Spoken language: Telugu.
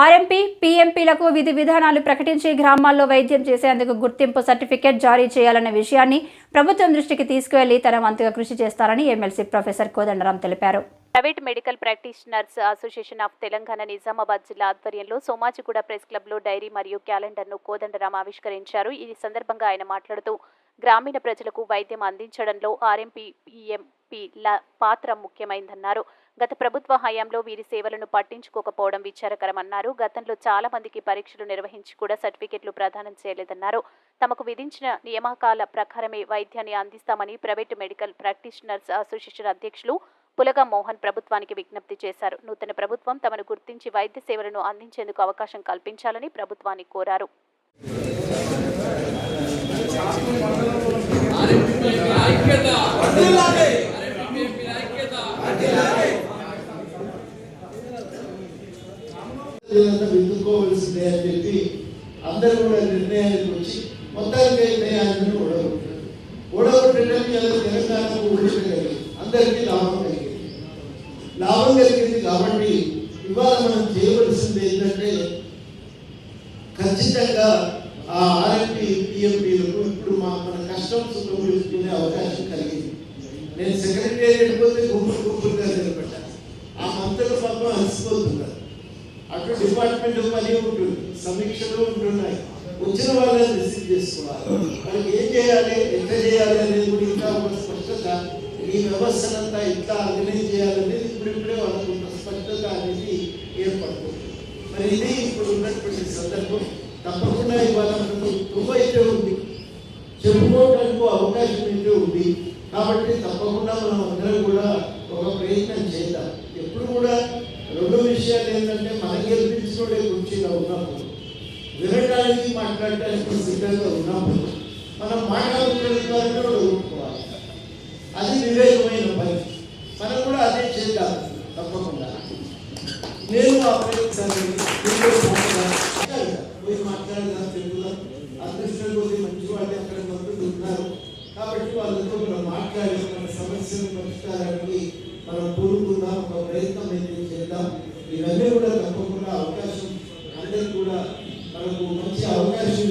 ఆర్ఎంపీ పీఎంపీలకు విధి విధానాలు ప్రకటించి గ్రామాల్లో వైద్యం చేసేందుకు గుర్తింపు సర్టిఫికేట్ జారీ చేయాలన్న విషయాన్ని ప్రభుత్వం దృష్టికి తీసుకువెళ్ళి తన వంతుగా కృషి చేస్తారని ఎమ్మెల్సీ ప్రొఫెసర్ కోదండరాం తెలిపారు. Private medical practitioners association of Telangana Nizamabad జిల్లా ఆధ్వర్యంలో సోమాజిగూడ ప్రెస్ క్లబ్లో డైరీ మరియు క్యాలెండర్ను కోదండరాం ఆవిష్కరించారు. ఈ సందర్భంగా ఆయన మాట్లాడుతూ గ్రామీణ ప్రజలకు వైద్యం అందించడంలో ఆర్ఎంపీ పీఎంపీల పాత్ర ముఖ్యమైందన్నారు. గత ప్రభుత్వ హయాంలో వీరి సేవలను పట్టించుకోకపోవడం విచారకరమన్నారు. గతంలో చాలా మందికి పరీక్షలు నిర్వహించి కూడా సర్టిఫికెట్లు ప్రదానం చేయలేదన్నారు. తమకు విధించిన నియామకాల ప్రకారమే వైద్యాన్ని అందిస్తామని ప్రైవేటు మెడికల్ ప్రాక్టీషనర్స్ అసోసియేషన్ అధ్యక్షులు పులగా మోహన్ ప్రభుత్వానికి విజ్ఞప్తి చేశారు. నూతన ప్రభుత్వం తమను గుర్తించి వైద్య సేవలను అందించేందుకు అవకాశం కల్పించాలని ప్రభుత్వాన్ని కోరారు. ఇదంతా విందుకోవలసిందే అని చెప్పి అందరూ కూడా నిర్ణయానికి వచ్చి మొత్తానికి నిర్ణయాన్ని ఓడగొట్టారు. ఓడగొట్టడం తెలంగాణకు ఊడిపోగలిగింది అందరికీ లాభం కలిగింది. లాభం కలిగింది కాబట్టి ఇవాళ మనం చేయవలసింది ఏంటంటే ఖచ్చితంగా ఆ ఆర్ఎంపీ పిఎంపీలకు ఇప్పుడు మా మన కష్టం సుఖం తెలుసుకునే అవకాశం కలిగింది. నేను సెక్రటేరియట్ పోతే గుంపులు గుంపులుగా నిలబడ్డాను ఆ మంత్రుల పాపం అలసిపోతున్నారు. అటు డిపార్ట్మెంట్ పని ఉంటుంది సమీక్షలు ఉంటున్నాయి. వచ్చిన వాళ్ళని రిసీవ్ చేసుకోవాలి. వాళ్ళకి ఏం చేయాలి ఎంత చేయాలి అనేది కూడా ఇంకా ఒక స్పష్టత. ఈ వ్యవస్థనంతా ఎట్లా ఆర్గనైజ్ చేయాలనేది ఇప్పుడిప్పుడే వాళ్ళకు ఒక స్పష్టత అనేది ఏర్పడుతుంది. మరి ఇది ఇప్పుడు ఉన్నటువంటి సందర్భం. తప్పకుండా ఇవాళ మనకు తుమ్మ అయితే ఉంది. చెప్పుకోవడానికి అవకాశం అయితే ఉంది. కాబట్టి తప్పకుండా మనం అందరం కూడా ఒక ప్రయత్నం చేద్దాం. రెండు విషయాలు ఏంటంటే మనం గెలిపించినోడే కుర్చీలో ఉన్నప్పుడు వినడానికి మాట్లాడటానికి సిద్ధంగా ఉన్నప్పుడు మనం మాట్లాడుకోవడానికి కూడా ఊరుకోవాలి అది వివేకమైన పని. మనం కూడా అదే చేద్దాం తప్పకుండా. నేను ఆ ప్రయత్నాన్ని పోయి మాట్లాడదాం తెలుగులో. అదృష్టం కొద్ది మంచి వాళ్ళు అక్కడ మందులు ఉన్నారు. కాబట్టి వాళ్ళతో మనం మాట్లాడే మన సమస్యను పరిష్కారానికి మనం పూనుకుందాం ఒక ప్రయత్నం అయితే చేద్దాం. ఇవన్నీ కూడా తప్పకుండా అవకాశం అందరికి కూడా మనకు మంచి అవకాశం